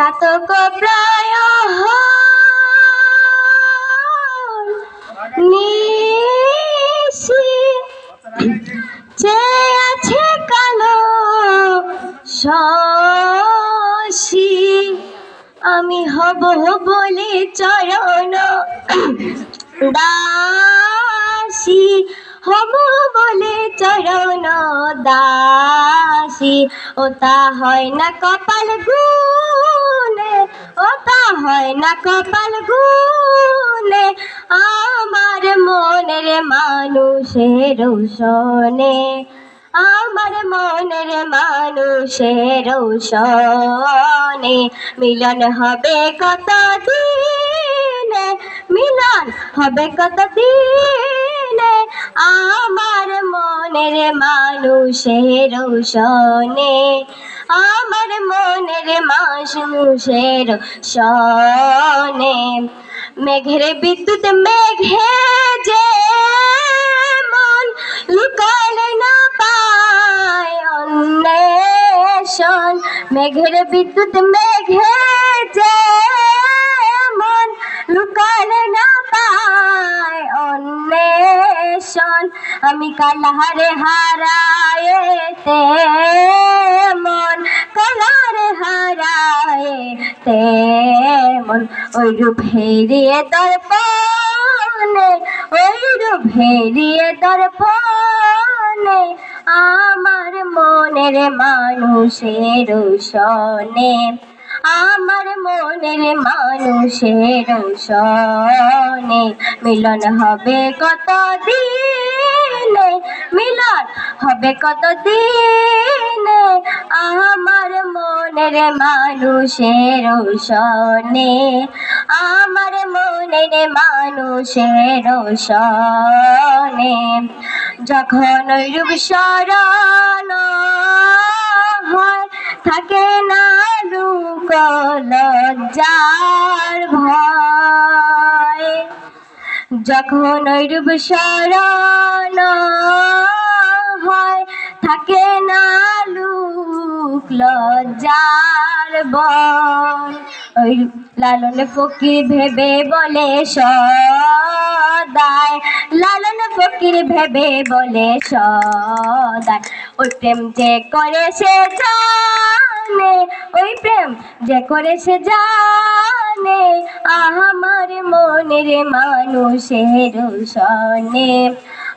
চাতক প্রায় চেয়ে আছে কালো শশী। আমি হব বলে চরণ দাসী। হব বলে চরণ দাসী। ও তা হয় না কপাল হয় না কপাল গুনে আমার মনের মানুষের সনে আমার মনের মানুষের সনে মিলন হবে কত দিনে মিলন হবে কত দিনে আমার মনের মানুষের সনে আমার মনের মানুষের সনে মেঘের বিদ্যুৎ মেঘে যে মন লুকালে না পায় অন্বেষণ, মেঘের বিদ্যুৎ মেঘে যে অন্বেষণ আমি কালহারে হারায়েতে মন কালারে হারায়ে তেমন ওই রূপ হেরিয়ে দর্পণে, ওই রূপ হেরিয়ে দর্পণে, আমার মনের মানুষের সনে আমার মনের মানুষের সনে মিলন হবে কত দিনে হবে কত দিনে আমার মনের মানুষের সনে আমার মনের মানুষের সনে যখন রূপ শরণ হয়, থাকে না লুক লজ্জার ভয়। যখন রূপ হয় থাকে না লুক লজ্জার বন ওই লালন ফকির ভেবে বলে সদায় লালন ফকির ভেবে বলে সদায় ওই প্রেম যে করে সে জানে, ওই প্রেম যে করে সে জানে। আমার মনের মানুষের সনে